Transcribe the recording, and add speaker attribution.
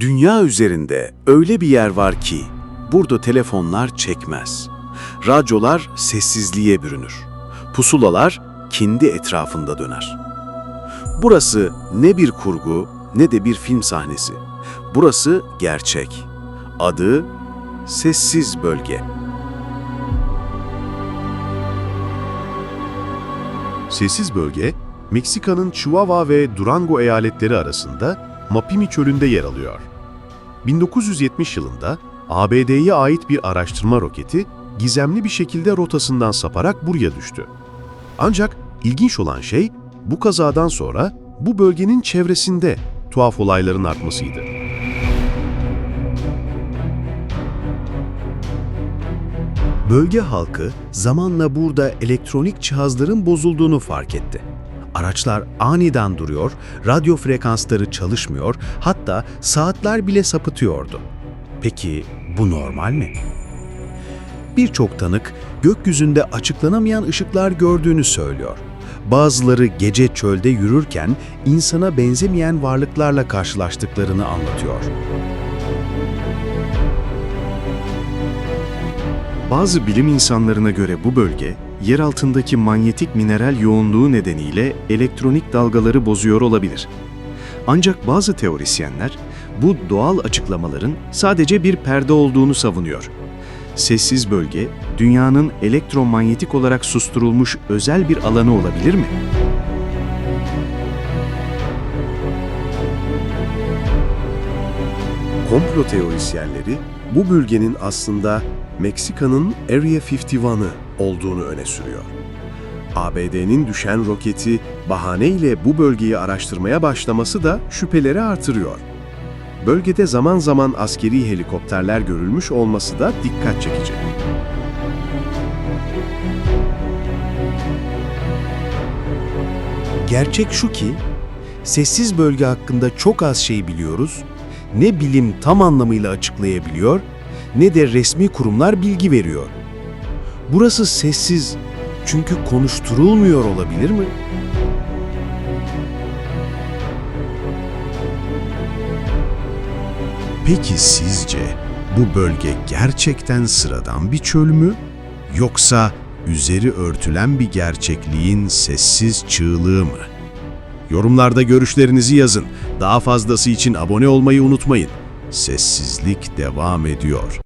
Speaker 1: Dünya üzerinde öyle bir yer var ki burada telefonlar çekmez. Radyolar sessizliğe bürünür. Pusulalar kendi etrafında döner. Burası ne bir kurgu ne de bir film sahnesi. Burası gerçek. Adı Sessiz Bölge.
Speaker 2: Sessiz bölge, Meksika'nın Chihuahua ve Durango eyaletleri arasında Mapimi çölünde yer alıyor. 1970 yılında ABD'ye ait bir araştırma roketi gizemli bir şekilde rotasından saparak buraya düştü. Ancak ilginç olan şey bu kazadan sonra bu bölgenin çevresinde tuhaf olayların artmasıydı. Bölge halkı zamanla burada elektronik cihazların bozulduğunu fark etti. Araçlar aniden duruyor, radyo frekansları çalışmıyor, hatta saatler bile sapıtıyordu. Peki bu normal mi? Birçok tanık gökyüzünde açıklanamayan ışıklar gördüğünü söylüyor. Bazıları gece çölde yürürken insana benzemeyen varlıklarla karşılaştıklarını anlatıyor. Bazı bilim insanlarına göre bu bölge, yer altındaki manyetik mineral yoğunluğu nedeniyle elektronik dalgaları bozuyor olabilir. Ancak bazı teorisyenler bu doğal açıklamaların sadece bir perde olduğunu savunuyor. Sessiz bölge, dünyanın elektromanyetik olarak susturulmuş özel bir alanı olabilir mi? Komplo teorisyenleri bu bölgenin aslında Meksika'nın Area 51'ı olduğunu öne sürüyor. ABD'nin düşen roketi bahaneyle bu bölgeyi araştırmaya başlaması da şüpheleri artırıyor. Bölgede zaman zaman askeri helikopterler görülmüş olması da dikkat çekici.
Speaker 3: Gerçek şu ki, sessiz bölge hakkında çok az şey biliyoruz, ne bilim tam anlamıyla açıklayabiliyor, ne de resmi kurumlar bilgi veriyor. Burası sessiz çünkü konuşturulmuyor olabilir mi?
Speaker 2: Peki sizce bu bölge gerçekten sıradan bir çöl mü? Yoksa üzeri örtülen bir gerçekliğin sessiz çığlığı mı? Yorumlarda görüşlerinizi yazın. Daha fazlası için abone olmayı unutmayın. Sessizlik devam ediyor.